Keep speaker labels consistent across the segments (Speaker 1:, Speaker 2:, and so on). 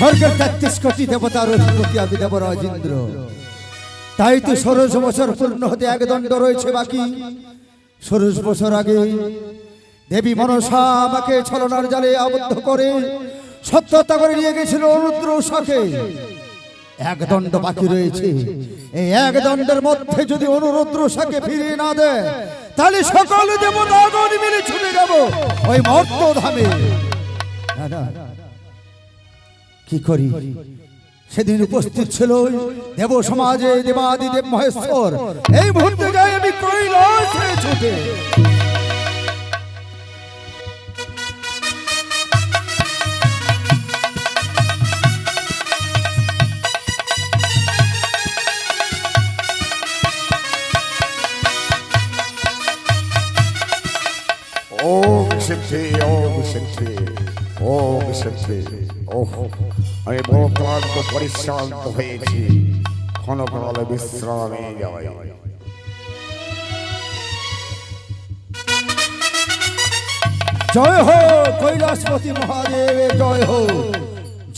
Speaker 1: স্বর্গের তেত্রিশ কোটি দেবতার অধিপতি আমি দেবরাজ ইন্দ্র তাই তো ষোড়শ বছর পূর্ণ হতে এক দণ্ড রয়েছে বাকি। ষোড়শ বছর আগে দেবী মনসা আমাকে ছলনার জালে আবদ্ধ করে সত্যতা করে নিয়ে গেছিল রুদ্র শাকে এক দণ্ড বাকি রয়েছে। এই এক দণ্ডের মধ্যে যদি অনুরুদ্র শাকে ফিরিয়ে না দেয় তাহলে সকল দেবতাগণ মিলে ছুটে যাব ওই মর্ত ধামে না, না, কি করি? সেদিন উপস্থিত ছিল দেব সমাজে দেবাদি দেব মহেশ্বর। এই মুহূর্তে যাই আমি কৈলাসে ছুটে।
Speaker 2: সিদ্ধি ওম সিদ্ধি ওম সিদ্ধি ওহ আমি বড় ক্লান্ত পরিশ্রান্ত হয়েছি। ক্ষণকাল বিশ্রামে যাই।
Speaker 1: জয় হো কৈলাসপতি মহাদেবের জয় হো।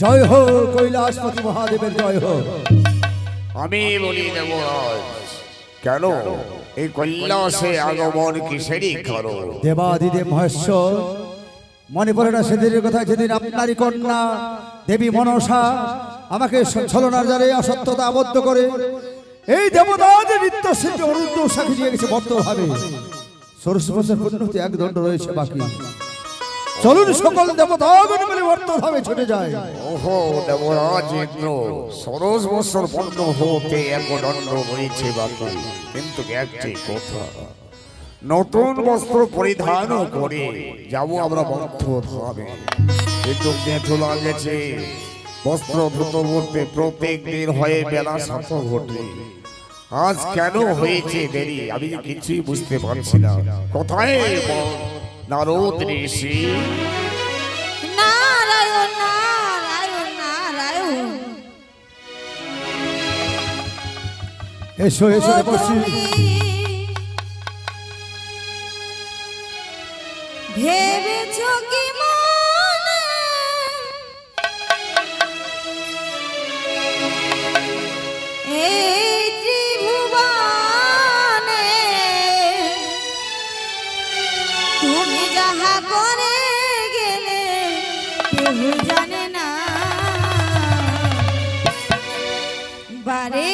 Speaker 1: জয় হো কৈলাসপতি মহাদেবের জয় হো।
Speaker 2: আমি বলি দেবরাজ কেন? এই কৈলাসে আগমন কিসেরই করো
Speaker 1: দেবাদিদেব মহেশ্বর মনে পড়ে না সেদিনের কথা, যেদিন আপনারই কন্যা, দেবী মনসা, আমাকে ছলনার জালে অসত্যতা আবদ্ধ করে, এই দেবতাদের নিত্য শিল্পী অরুদ্ধ সাক্ষী নিয়ে গেছে বর্তভাবে বছর পূর্ণতে এক দণ্ড রয়েছে বাকি। চলুন সকল বর্তভাবে ছুটে যায়
Speaker 2: ওহো কিন্তু কথা নতুন বস্ত্র পরিধান করে যাব আমরা বন্ধ ধামে কিন্তু লাগেছে বস্ত্র ধুত করতে প্রত্যেক দিন হয়ে বেলা সাত ঘটে। আজ কেন হয়েছে দেরি? আমি কিছুই বুঝতে পারছি না। কোথায় বল? নারদ ঋষি।
Speaker 3: নারায়ণ নারায়ণ নারায়ণ।
Speaker 1: এসো এসো
Speaker 3: ও ভেবেছ কি মনে? যাহা করে গেলে জানে না। বারে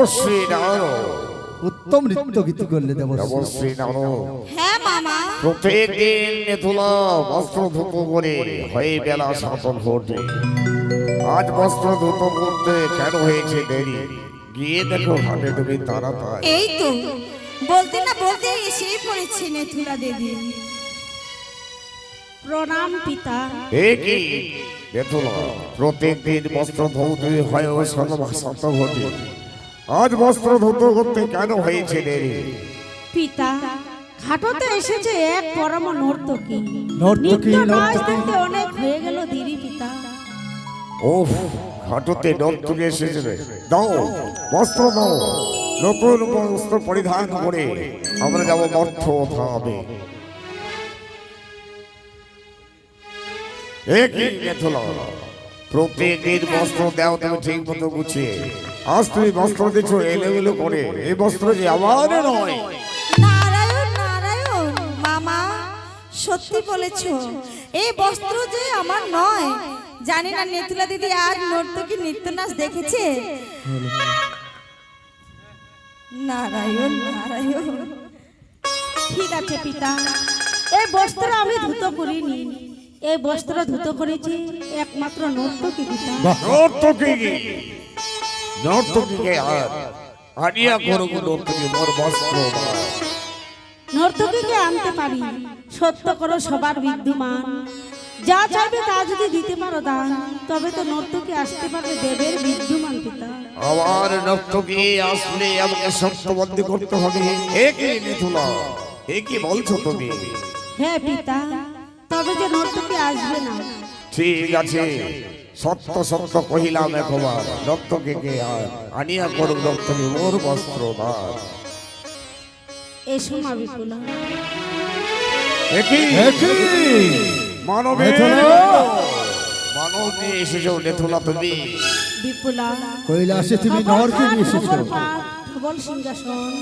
Speaker 1: দেবশ্রী নারদ উত্তম নৃত্য গীত করলে দেবশ্রী।
Speaker 2: দেবশ্রী নারদ
Speaker 3: হ্যাঁ মামা।
Speaker 2: প্রত্যেকদিন নেতুলা বস্ত্র ধুত করে হয়ে বেলা সাতন ঘটে আজ বস্ত্র ধুত করতে কেন হয়েছে দেরি? গিয়ে দেখো ঘাটে তুমি তাড়াতাড়ি।
Speaker 3: এই তো। বলতে না বলতে এসেই পড়েছি নেথুলা দেবী। প্রণাম পিতা।
Speaker 2: এ কি? প্রত্যেকদিন বস্ত্র ধৌতে হয় ঘটে আজ বস্ত্র ধুত করতে কেন হয়েছে দেরি
Speaker 4: পিতা ঘাটতে এসেছে এক পরম নর্তকী।
Speaker 1: নর্তকী, নর্তকী।
Speaker 4: অনেক হয়ে গেল দেরি পিতা।
Speaker 2: ও ঘাটতে নতুন এসেছে। রে। দাও বস্ত্র দাও। নতুন বস্ত্র পরিধান করে আমরা যাব মর্থ ধামে। একই নেথলা প্রত্যেকদিন বস্ত্র দাও তুমি ঠিক মতো গুছিয়ে আজ তুমি বস্ত্র দিচ্ছ এলোমেলো করে। এই বস্ত্র যে আমার নয়।
Speaker 3: নারায়ণ নারায়ণ মামা সত্যি বলেছ এই বস্ত্র যে আমার নয়। জানি না নেতুলা দিদি আর নর্তকী নৃত্য নাচ দেখেছে। নারায়ণ নারায়ণ।
Speaker 4: ঠিক আছে পিতা। এই বস্ত্র আমি ধুত করিনি। এই বস্ত্র ধুত করেছি একমাত্র নর্তকী পিতা।
Speaker 2: নর্তকী। নর্তকীকে আর আনিয়া করব নর্তকী মোর বস্ত্র।
Speaker 4: নর্তকীকে আনতে পারি। সত্য করো সবার বিদ্যমান। যা চাইবে তা যদি দিতে পারো দান তবে তো নর্তকী আসতে পারবে দেবের বিদ্যমান পিতা।
Speaker 2: আমার নর্তকী আসলে আমাকে সত্যবন্দী করতে হবে। একই মিথুলা? একই বলছো তুমি?
Speaker 4: হ্যাঁ পিতা তবে যে নর্তকী আসবে না।
Speaker 2: ঠিক আছে। সত্য সত্য কহিলাম একবার নর্তকীকে আর আনিয়া করুক নর্তকী মোর বস্ত্র দান।
Speaker 4: এসো মা বিপুলা।
Speaker 2: একই
Speaker 1: একই
Speaker 2: মানবে। মানব নিয়ে এসেছ নেথুলা তুমি।
Speaker 4: বিপুলা।
Speaker 1: কৈলাসে তুমি নরকে নিয়ে এসেছ
Speaker 4: ধবল সিংহাসন।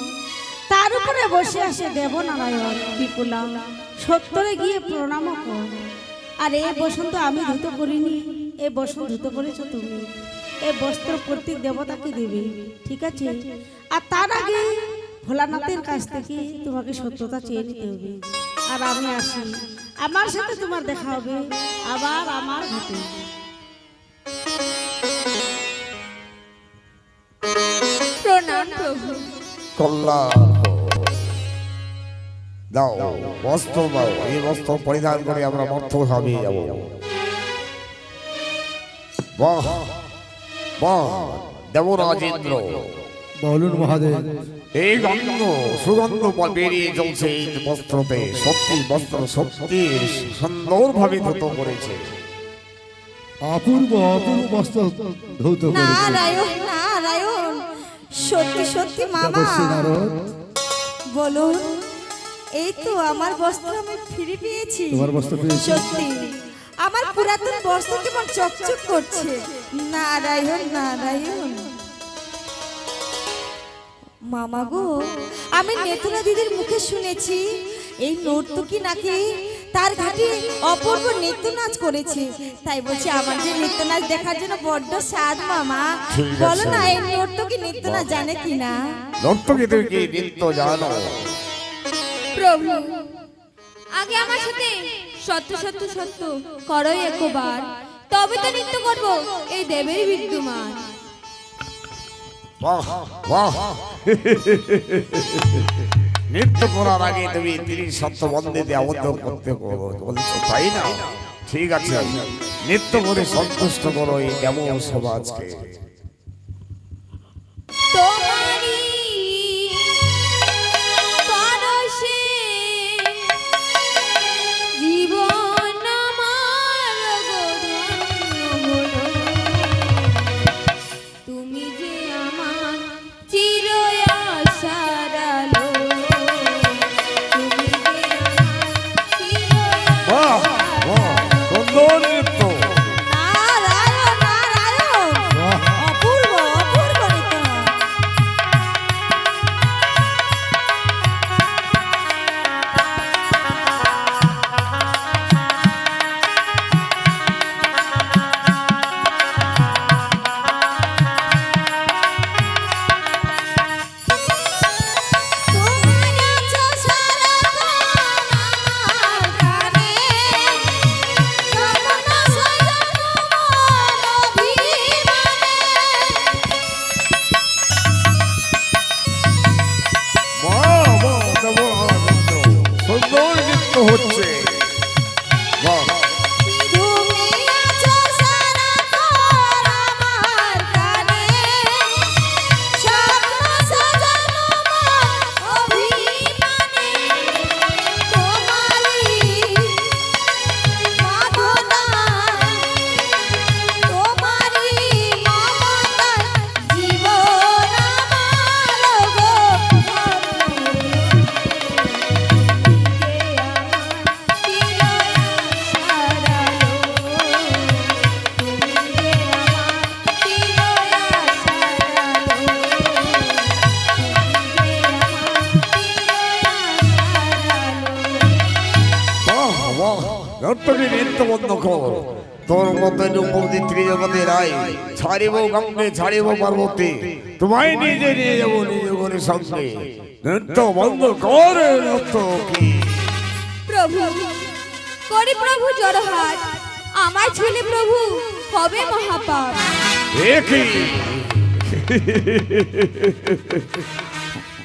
Speaker 4: তার উপরে বসে আসে দেবনারায়ণ বিপুলা। সত্তরে গিয়ে প্রণাম কর। আর এ বসন্ত আমি ধুত করিনি। এ বসন্ত ধুত করেছ তুমি। এ বস্ত্র প্রত্যেক দেবতাকে দেবে? ঠিক আছে? আর তার আগে ভোলানাথের কাছ থেকে তোমাকে সত্যতা চেয়ে নিতে হবে। আর আমি আসি। আমার সাথে তোমার দেখা হবে। আবার আমার ঘাটে।
Speaker 3: প্রণাম প্রভু।
Speaker 2: কল্যাণ দাও বস্ত্র দাও। এই বস্ত্র পরিধান করে আমরা মর্থ ভাবে যাব। বাহ বাহ দেবরাজেন্দ্র।
Speaker 1: বলুন মহাদেব।
Speaker 2: এই গন্ধ সুগন্ধ পর বেরিয়ে চলছে এই বস্ত্রতে সত্যি বস্ত্র সত্যি সুন্দর ভাবে ধুত করেছে।
Speaker 1: অপূর্ব অপূর্ব বস্ত্র ধৌত
Speaker 3: নারায়ণ নারায়ণ সত্যি সত্যি মামা। বলুন এই তো আমার বস্ত্র আমি ফিরে পেয়েছি।
Speaker 1: তোমার বস্ত্র পেয়েছি।
Speaker 3: সত্যি। আমার পুরাতন বস্ত্র কেমন চকচক করছে। নারায়ণ নারায়ণ। মামা গো আমি নেতুনা দিদির মুখে শুনেছি এই নর্তকী নাকি তার ঘাটে অপূর্ব নৃত্য নাচ করেছে। তাই বলছি আমার যে নৃত্য নাচ দেখার জন্য বড্ড স্বাদ মামা। বলো না এই নর্তকী নৃত্য নাচ জানে কিনা?
Speaker 2: নর্তকী তুমি কি নৃত্য জানো?
Speaker 5: প্রভু আগে আমার সাথে সত্য সত্য সত্য করো একবার। তবে তো নৃত্য করব এই দেবের বিদ্যমান।
Speaker 2: নৃত্য করার আগে তুমি তিরিশ সপ্তাহ বন্ধে আবদ্ধ করতে বলছো, তাই না? ঠিক আছে। নৃত্য করে সন্তুষ্ট করো এই কেমন সমাজকে কর। তোর মতো রূপবতী ত্রিজগতে রায় ছাড়িব গঙ্গে ছাড়িব পার্বতী। তোমায় নিজে নিয়ে যাব নিজ করে সঙ্গে। নৃত্য বন্ধ কর
Speaker 5: প্রভু করি প্রভু জড়হাট আমার ছেলে প্রভু হবে মহাপাপ।
Speaker 2: দেখি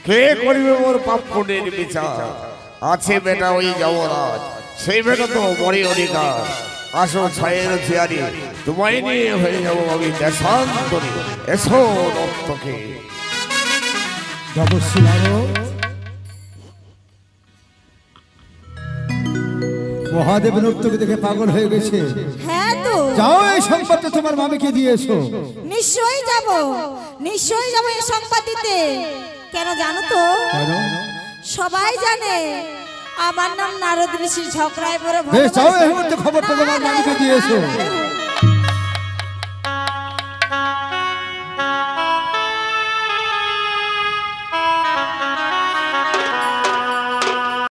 Speaker 2: কে? করিবে মোর পাপ পুণ্যের বিচার? আছে বেটা ওই যমরাজ সেই বেটা তো বড় অধিকার। আসো ছায়ের চেয়ারি তোমায় নিয়ে হয়ে যাব আমি দেশান্তরে এসো নর্তকে
Speaker 1: নারদ মহাদেব নৃত্যকে দেখে পাগল হয়ে গেছে।
Speaker 3: হ্যাঁ তো।
Speaker 1: যাও এই সংবাদটা তোমার মামিকে দিয়ে এসো।
Speaker 3: নিশ্চয়ই যাব। নিশ্চয়ই যাব এই সংবাদ দিতে। কেন জানো তো? সবাই জানে আমার নাম নারদ ঋষি ঝগড়ায় পরে
Speaker 1: খবরটা তোমার মামিকে
Speaker 3: দিয়েছ